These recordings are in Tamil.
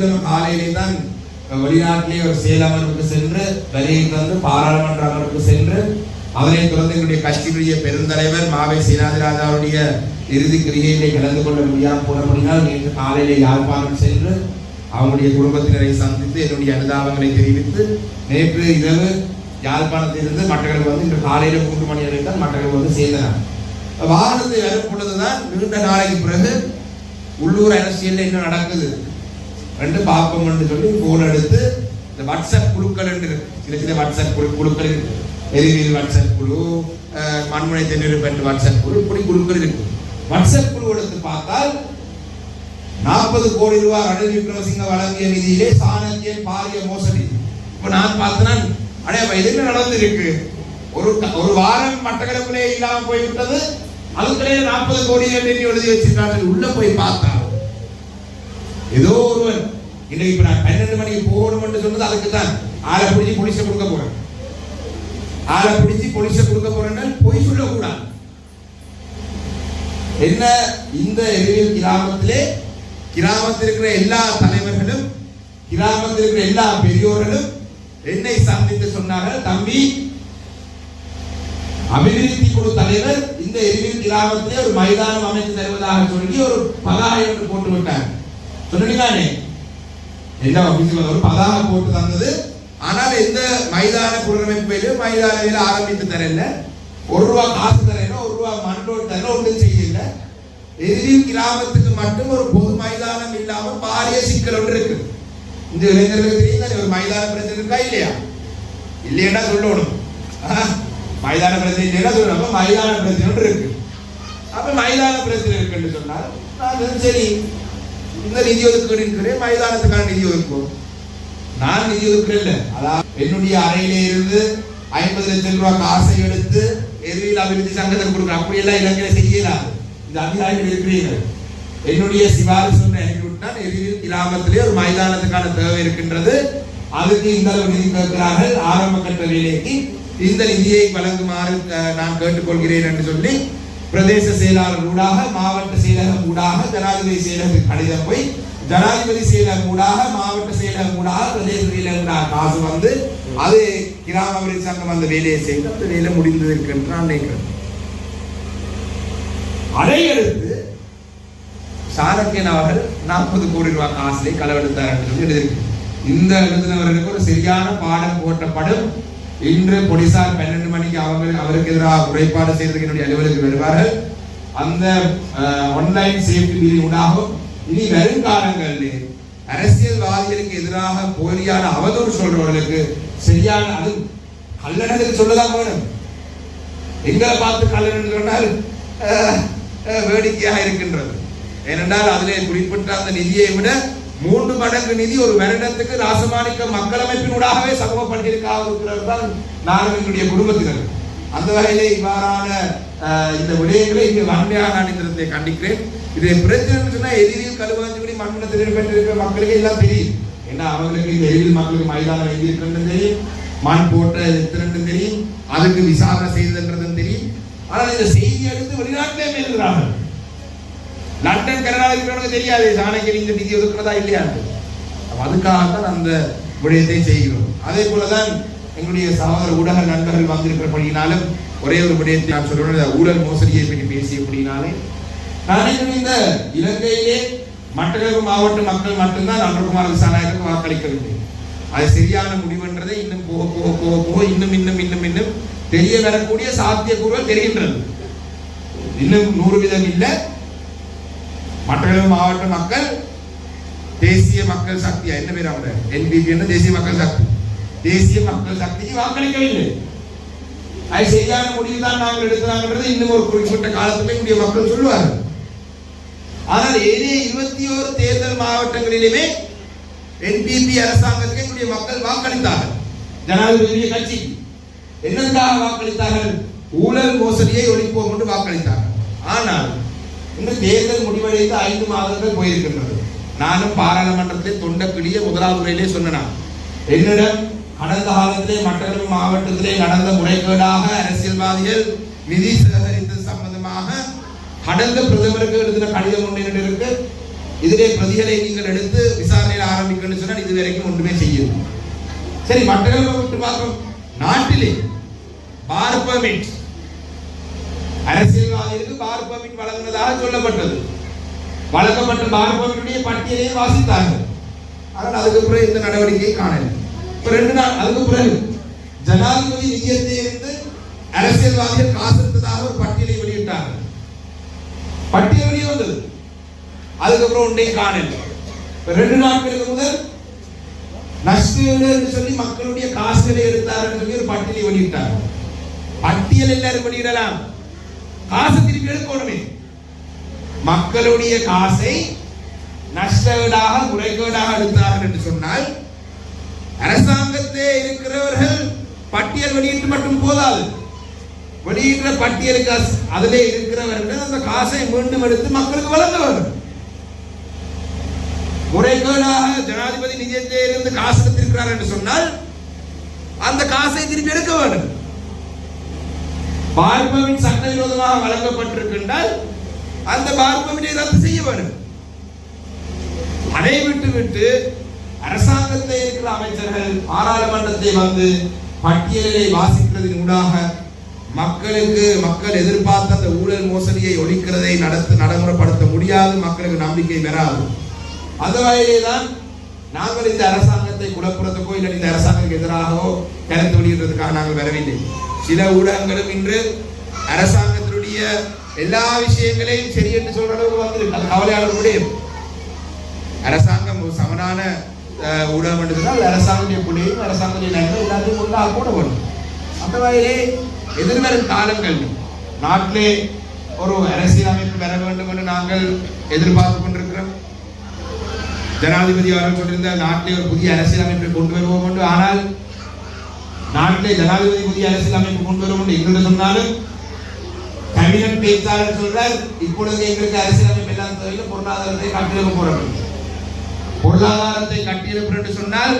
வெள்ளிக்கிழமை காலையிலே தான் வெளிநாட்டிலே ஒரு செயல் அமர்வுக்கு சென்று வெளியே வந்து பாராளுமன்ற அமர்வுக்கு சென்று அதனை தொடர்ந்து எங்களுடைய கட்சியினுடைய பெருந்தலைவர் மாவை சீனாதிராஜாவுடைய இறுதி கிரிகையிலே கலந்து கொள்ள முடியாமல் போனபடினால் நேற்று காலையிலே யாழ்ப்பாணம் சென்று அவங்களுடைய குடும்பத்தினரை சந்தித்து என்னுடைய அனுதாபங்களை தெரிவித்து நேற்று இரவு யாழ்ப்பாணத்திலிருந்து மட்டக்களப்பு வந்து இன்று காலையில மூன்று மணி வரை தான் மட்டக்களப்பு வந்து சேர்ந்தனர் வாகனத்தை வரப்பொழுதுதான் நீண்ட நாளைக்கு பிறகு உள்ளூர் அரசியலில் என்ன நடக்குது? ரெண்டு பார்ப்போம்னு சொல்லி ஃபோன் எடுத்து இந்த வாட்ஸ்அப் குழுக்கள் என்று சில சில வாட்ஸ்அப் குழு குழுக்கள் இருக்கு. வாட்ஸ்அப் குழு அஹ், மண்முனை தென்னிருப்பென்று வாட்ஸ்அப் குழு இப்படி குழுக்கள் இருக்கு. வாட்ஸ்அப் குழு எடுத்து பார்த்தால் நாற்பது கோடி ரூபாய் ரணில் விக்ரமசிங்க வழங்கிய நிதியிலே சாணக்கியன் பாரிய மோசடி. இப்ப நான் பார்த்தேன்னா அடே அப்ப நடந்திருக்கு? ஒரு ஒரு வாரம் மட்டக்களப்பிலே இல்லாமல் போய்விட்டது. அதுக்குள்ளே நாற்பது கோடி என்று எழுதி வச்சிருக்காங்க உள்ள போய் பார்த்தா ஏதோ ஒருவன் இன்னைக்கு இப்ப நான் பன்னெண்டு மணிக்கு போகணும் சொன்னது அதுக்கு தான் ஆளை பிடிச்சி போலீஸை கொடுக்க போறேன். ஆளை பிடிச்சி போலீஸை கொடுக்க போறேன்னா பொய் சொல்லக்கூடாது. என்ன இந்த எரிவில் கிராமத்திலே கிராமத்தில் இருக்கிற எல்லா தலைவர்களும் கிராமத்தில் இருக்கிற எல்லா பெரியோர்களும் என்னை சந்தித்து சொன்னார்கள் தம்பி அபிவிருத்தி குழு தலைவர் இந்த எரிவில் கிராமத்திலே ஒரு மைதானம் அமைத்து தருவதாக சொல்லி ஒரு பதாகை போட்டு விட்டார். சொன்னீங்களானே என்ன ஆபீஸ்ல ஒரு பதாகை போட்டு தந்தது. ஆனால் எந்த மைதான புனரமைப்பிலும் மைதான வேலை ஆரம்பித்து தரல. ஒரு ரூபா காசு தரல ஒரு ரூபா மண்டோடு தரல ஒன்றும் செய்யல. எதிரில் கிராமத்துக்கு மட்டும் ஒரு பொது மைதானம் இல்லாமல் பாரிய சிக்கல் ஒன்று இருக்கு. இந்த இளைஞர்களுக்கு தெரியும் ஒரு மைதான பிரச்சனை இருக்கா இல்லையா? இல்லையா சொல்லணும். மைதான பிரச்சனை இல்லையா சொல்லணும். மைதான பிரச்சனை ஒன்று இருக்கு. அப்ப மைதான பிரச்சனை இருக்குன்னு சொன்னால் நான் சரி. இந்த நிதி ஒதுக்கீடு மைதானத்துக்கான நிதி ஒதுக்குவோம் நான் நிதி ஒதுக்கல அதாவது என்னுடைய அறையிலே இருந்து ஐம்பது லட்சம் ரூபாய் காசை எடுத்து எதிரில் அபிவிருத்தி சங்கத்தில் கொடுக்குறேன். அப்படியெல்லாம் இலங்கையில செய்யலாம் இந்த அதிகாரிகள் இருக்கிறீர்கள் என்னுடைய சிபாரிசு ஒன்று அனுப்பி எதிரில் கிராமத்திலே ஒரு மைதானத்துக்கான தேவை இருக்கின்றது. அதுக்கு இந்த அளவு நிதி கேட்கிறார்கள். ஆரம்ப கட்ட வேலைக்கு இந்த நிதியை வழங்குமாறு நான் கேட்டுக்கொள்கிறேன் என்று சொல்லி பிரதேச செயலாளர் ஊடாக மாவட்ட செயலகம் ஊடாக ஜனாதிபதி செயலகத்துக்கு கடிதம் போய் ஜனாதிபதி செயலகம் ஊடாக மாவட்ட செயலகம் ஊடாக பிரதேச செயலகம் காசு வந்து அது கிராம அபிவிருத்தி சங்கம் அந்த வேலையை செய்து அந்த வேலை முடிந்தது என்று நான் நினைக்கிறேன் அதையடுத்து சாணக்கியன் அவர்கள் நாற்பது கோடி ரூபாய் காசிலே களவெடுத்தார் என்று எழுதியிருக்கு இந்த எழுதினவர்களுக்கு ஒரு சரியான பாடம் போட்டப்படும் இன்று போலீசார் பன்னெண்டு மணிக்கு அவங்க அவருக்கு எதிராக முறைப்பாடு செய்வதற்கு என்னுடைய அலுவலகத்துக்கு வருவார்கள். அந்த ஆன்லைன் சேஃப்டி மீறி உண்டாகும். இனி வருங்காலங்களில் அரசியல்வாதிகளுக்கு எதிராக போலியான அவதூறு சொல்றவர்களுக்கு சரியான அது கல்லணத்துக்கு சொல்லதான் வேணும். எங்களை பார்த்து கல்லணன் சொன்னால் வேடிக்கையாக இருக்கின்றது. ஏனென்றால் அதிலே குறிப்பிட்ட அந்த நிதியை விட மூன்று மடங்கு நிதி ஒரு வருடத்துக்கு ராசமாணிக்க மக்கள் அமைப்பினூடாகவே சமூக பள்ளிகளுக்காக இருக்கிறவர் தான் நானும் என்னுடைய குடும்பத்தினர். அந்த வகையிலே இவ்வாறான இந்த விடயங்களை இங்கு வன்மையாக நான் இந்த கண்டிக்கிறேன். இது பிரச்சனை சொன்னா எதிரில் கழுவாஞ்சிபடி மண்மனத்தில் பெற்றிருக்கிற மக்களுக்கு எல்லாம் தெரியும். ஏன்னா அவங்களுக்கு இந்த எதிரில் மக்களுக்கு மைதானம் எங்க தெரியும். மண் போட்ட எத்தனை தெரியும். அதுக்கு விசாரணை செய்ததுன்றதும் தெரியும். ஆனால் இந்த செய்தி அடுத்து வெளிநாட்டிலே மேலுகிறார்கள் லண்டன் கனடாவில் இருக்கிறவனுக்கு தெரியாது. சாணக்கியன் இந்த நிதி ஒதுக்கிறதா இல்லையா அதுக்காகத்தான் அந்த விடயத்தை செய்கிறோம். அதே போலதான் எங்களுடைய சகோதர ஊடக நண்பர்கள் வந்திருக்கிறபடியினாலும் ஒரே ஒரு விடயத்தை நான் சொல்லுவேன் ஊழல் மோசடியை பற்றி பேசியபடினாலே நான் இந்த இலங்கையிலே மட்டக்களப்பு மாவட்ட மக்கள் மட்டும்தான் அன்றகுமார் விசாரணைக்கு வாக்களிக்கவில்லை. அது சரியான முடிவுன்றதை இன்னும் போக போக போக போக இன்னும் இன்னும் இன்னும் இன்னும் தெரிய வரக்கூடிய சாத்தியக்கூறுகள் தெரிகின்றது. இன்னும் நூறு விதம் இல்லை மட்டக்களப்பு மாவட்ட மக்கள் தேசிய மக்கள் சக்தியா என்ன பேர் அவங்க என்பிபி என்ன தேசிய மக்கள் சக்தி. தேசிய மக்கள் சக்திக்கு வாக்களிக்கவில்லை. அது சரியான முடிவு தான் நாங்கள் எடுக்கிறாங்கன்றது இன்னும் ஒரு குறிப்பிட்ட காலத்துல இந்திய மக்கள் சொல்லுவார்கள். ஆனால் ஏனைய இருபத்தி ஓரு தேர்தல் மாவட்டங்களிலுமே என்பிபி அரசாங்கத்துக்கு என்னுடைய மக்கள் வாக்களித்தார்கள். ஜனாதிபதி கட்சி என்னதுக்காக வாக்களித்தார்கள்? ஊழல் மோசடியை ஒழிப்போம் என்று வாக்களித்தார்கள். ஆனால் இன்னும் தேர்தல் முடிவடைந்து ஐந்து மாதங்கள் போயிருக்கின்றது. நானும் பாராளுமன்றத்தில் தொண்டக்கிடிய முதலாவது முறையிலே சொன்னேன் என்னிடம் கடந்த காலத்திலே மட்டக்களப்பு மாவட்டத்திலே நடந்த முறைகேடாக அரசியல்வாதிகள் நிதி சேகரித்தது சம்பந்தமாக கடந்த பிரதமருக்கு எழுதின கடிதம் ஒன்று இருக்கு. இதிலே பிரதிகளை நீங்கள் எடுத்து விசாரணையில் ஆரம்பிக்கணும்னு சொன்னால் இது வரைக்கும் ஒன்றுமே செய்யும் சரி மட்டக்களப்பு விட்டு நாட்டிலே பார் பர்மிட் அரசியல்வாதிகளுக்கு பார் பர்மிட் வழங்குவதாக சொல்லப்பட்டது. வழங்கப்பட்ட பார் பர்மிட்டுடைய பட்டியலையும் வாசித்தார்கள். ஆனால் அதுக்கு பிறகு இந்த நடவடிக்கையை காணல இப்ப ரெண்டு நாள் அதுக்கு பிறகு ஜனாதிபதி நிதியத்தை இருந்து அரசியல்வாதிகள் காசு எடுத்ததாக ஒரு பட்டியலை வெளியிட்டார்கள். பட்டியல் வெளியே வந்தது. அதுக்கப்புறம் ஒன்றையும் காணல இப்ப ரெண்டு நாட்களுக்கு முதல் நஷ்டீடு என்று சொல்லி மக்களுடைய காசுகளை எடுத்தார்கள் சொல்லி ஒரு பட்டியலை வெளியிட்டார் பட்டியல் எல்லாரும் வெளியிடலாம். காசை திருப்பி எடுக்கணுமே மக்களுடைய காசை நஷ்டவீடாக முறைகேடாக எடுத்தார்கள் என்று சொன்னால் அரசாங்கத்தே இருக்கிறவர்கள் பட்டியல் வெளியிட்டு மட்டும் போதாது. வெளியிடுற பட்டியலுக்கு அதிலே இருக்கிறவர்கள் அந்த காசை மீண்டும் எடுத்து மக்களுக்கு வழங்க வேண்டும். முறைகேடாக ஜனாதிபதி நிதியத்திலே இருந்து காசு எடுத்திருக்கிறார் என்று சொன்னால் அந்த காசை திருப்பி எடுக்க பார்ப்பவின் சட்ட சட்டவிரோதமாக வழங்கப்பட்டிருக்கின்றால் அந்த பார்ப்பவினை ரத்து செய்ய வேண்டும். அதை விட்டு விட்டு அரசாங்கத்தை இருக்கிற அமைச்சர்கள் பாராளுமன்றத்தை வந்து பட்டியலை வாசிக்கிறதன் ஊடாக மக்களுக்கு மக்கள் எதிர்பார்த்த அந்த ஊழல் மோசடியை ஒழிக்கிறதை நடத்த நடைமுறைப்படுத்த முடியாது மக்களுக்கு நம்பிக்கை பெறாது. அந்த வகையிலே தான் நாங்கள் இந்த அரசாங்கத்தை குலப்புறத்துக்கோ இல்லை இந்த அரசாங்கத்துக்கு எதிராகவோ கருத்து வெளியிடுறதுக்காக நாங்கள் வரவில்லை. சில ஊடகங்களும் இன்று அரசாங்கத்தினுடைய எல்லா விஷயங்களையும் சரி என்று சொல்ற அளவுக்கு வந்திருக்கு. அது கவலையாளர்களுடைய அரசாங்கம் ஒரு சமனான ஊடகம் என்று சொன்னால் புள்ளியும் அரசாங்கத்துடைய நன்மை எல்லாத்தையும் ஒன்றாக கூட வரும். அந்த வகையிலே எதிர்வரும் காலங்கள் நாட்டிலே ஒரு அரசியலமைப்பு பெற வேண்டும் என்று நாங்கள் எதிர்பார்த்து கொண்டிருக்கிறோம். ஜனாதிபதி அவர்கள் சொல்லியிருந்த நாட்டிலே ஒரு புதிய அரசியலமைப்பை கொண்டு வருவோம் என்று. ஆனால் நாட்டிலே ஜனாதிபதி புதிய அரசியல் அமைப்பு கொண்டு வரும் என்று எங்களுக்கு சொன்னாலும் கேபினட் பேச்சாளர் சொல்றார் இப்பொழுது எங்களுக்கு அரசியல் அமைப்பு எல்லாம் தேவையில்லை பொருளாதாரத்தை கட்டியெழுப்ப போறோம். பொருளாதாரத்தை கட்டியெழுப்பு என்று சொன்னால்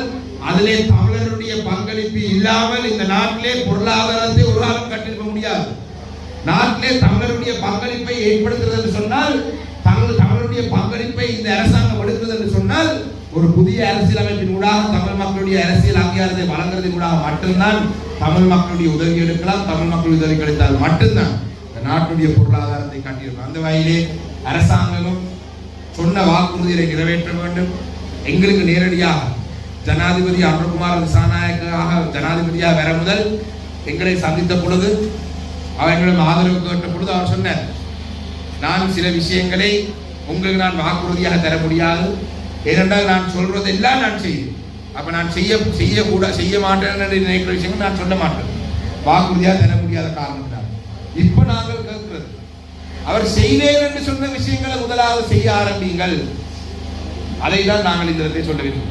அதிலே தமிழருடைய பங்களிப்பு இல்லாமல் இந்த நாட்டிலே பொருளாதாரத்தை ஒரு காலம் கட்டியிருக்க முடியாது. நாட்டிலே தமிழருடைய பங்களிப்பை ஏற்படுத்துறது என்று சொன்னால் தமிழ் தமிழருடைய பங்களிப்பை இந்த அரசாங்கம் எடுக்கிறது என்று சொன்னால் ஒரு புதிய அரசியல் அமைப்பின் ஊடாக தமிழ் மக்களுடைய அரசியல் அங்கீகாரத்தை வழங்குறது ஊடாக மட்டும்தான் தமிழ் மக்களுடைய உதவி எடுக்கலாம் தமிழ் மக்கள் உதவி கிடைத்தால் மட்டும்தான் இந்த நாட்டுடைய பொருளாதாரத்தை காட்டியிருக்கும். அந்த வகையிலே அரசாங்கமும் சொன்ன வாக்குறுதியை நிறைவேற்ற வேண்டும். எங்களுக்கு நேரடியாக ஜனாதிபதி அருண்குமார் திசாநாயக்காக ஜனாதிபதியாக வர முதல் எங்களை சந்தித்த பொழுது அவர் எங்களிடம் ஆதரவு கேட்ட பொழுது அவர் சொன்னார் நான் சில விஷயங்களை உங்களுக்கு நான் வாக்குறுதியாக தர முடியாது. ஏனென்றால் நான் சொல்றதெல்லாம் நான் செய்வேன். அப்ப நான் செய்ய செய்யக்கூட செய்ய மாட்டேன் என்று நினைக்கிற விஷயங்கள் நான் சொல்ல மாட்டேன். வாக்குறுதியாக தர முடியாத காரணம் தான். இப்ப நாங்கள் கேட்கிறது அவர் செய்வேன் என்று சொன்ன விஷயங்களை முதலாவது செய்ய ஆரம்பிங்கள் அதை தான் நாங்கள் இந்த இடத்தை சொல்ல வேண்டும்.